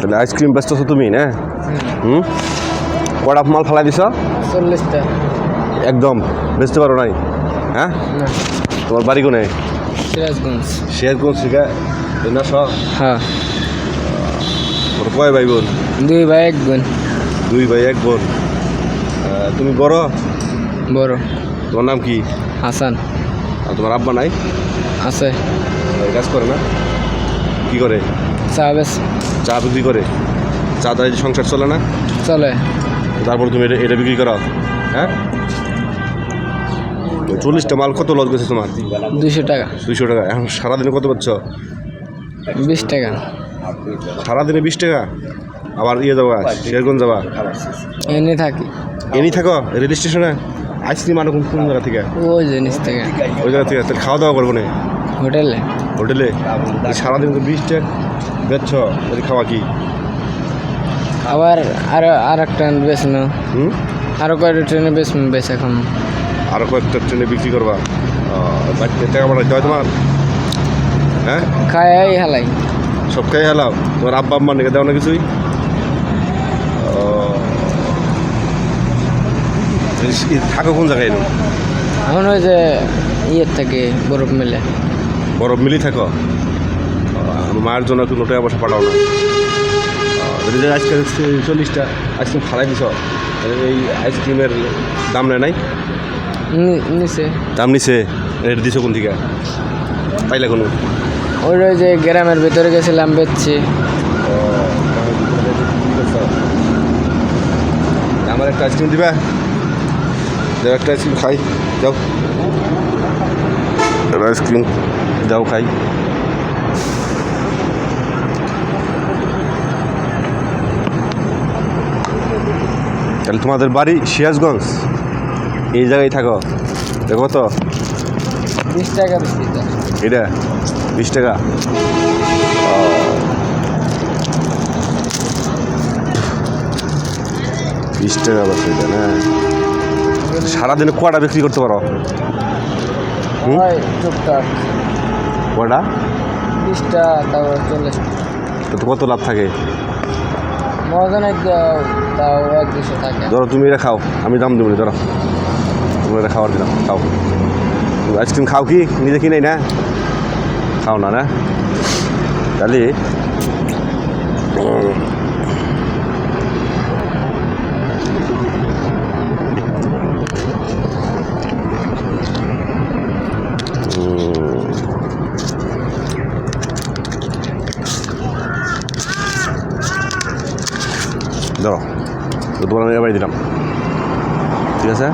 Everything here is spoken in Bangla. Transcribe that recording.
তাহলে আইসক্রিম ব্যস্ত আছো তুমি না? হুম? কটা মাল ফালাই দিছ? চল্লিশটা। একদম। বেচতে পারো নাই? হ্যাঁ? তোমার বাড়ি কোনে? সিরাজগঞ্জ। শেয়ারগঞ্জ শিখা? না সব হ্যাঁ। ওর কয় ভাই বোন? দুই ভাই এক বোন। দুই ভাই এক বোন। তুমি বড়? বড়। তোমার নাম কি? হাসান। আর তোমার আব্বা নাই? আছে। কাজ করে না? কি করে? চা বেশ। চা বিক্রি করে? চা দ্বারা সংসার চলে না? চলে। তারপর তুমি এটা এটা বিক্রি করো। হ্যাঁ? চল্লিশটা মাল কত লস গেছে তোমার? দুশো টাকা। দুইশো টাকা। এখন সারাদিনে কত পাচ্ছ? বিশ টাকা। সারাদিনে বিশ টাকা? আবার ইয়ে যাবা শেরগঞ্জ যাবা? এনে থাকি। এনি থাকো রেল স্টেশনে? আইসক্রিম আনো কোন জায়গা থেকে? ওই জিনিস থেকে। ওই জায়গা থেকে। খাওয়া দাওয়া করব না। হোটেলে। হোটেলে সারাদিন তো বিশ টাকা বেচছ খাওয়া কি? আবার আরও আর একটা বেচনো। হুম? আরও কয়েকটা ট্রেনে বেশ বেশ এখন। আরও কয়েকটা ট্রেনে বিক্রি করবা? টাকা হয় তোমার? হ্যাঁ? খাই হালাই। সব খাই হেলাও? তোমার আব্বা আম্মা নিকে দেও না কিছুই। থাকো কোন জায়গায় এখন ওই যে ইয়ের থেকে বরফ মেলে। বরফ মিলি থাকো। মায়ের জন্য একটু নোটে বসে পাঠাও না। যদি আজকে চল্লিশটা আইসক্রিম ফালাই দিছ এই আইসক্রিমের দাম নেয় নাই? নি- নিচে দাম নিছে রেট দিছো কোন থেকে পাইলে কোনো। ওই যে গ্রামের ভিতরে গেছিলাম বেচছি। আমার একটা আইসক্রিম দিবা? যাও একটা আইসক্রিম খাই যাও। আইসক্রিম। যাও খাই। তাহলে তোমাদের বাড়ি সিরাজগঞ্জ? এই জায়গায় থাকো। দেখো তো। বিশ টাকা এটা? বিশ টাকা। বিশ টাকা বাস এটা না? সারাদিনে কটা বিক্রি করতে পারো? টুকটাক। কটা বিশটা তারপর চল্লিশ। তো কত লাভ থাকে। নাই দাও তাও এক দুশো থাকে। ধরো তুমি এটা খাও আমি দাম দেবো ধরো। তুমি এটা খাওয়ার দিলাম খাও। আইসক্রিম খাও কি? নিজে কিনে না। খাও না না? তাহলে তো তোমার আমি এবার দিলাম। ঠিক আছে?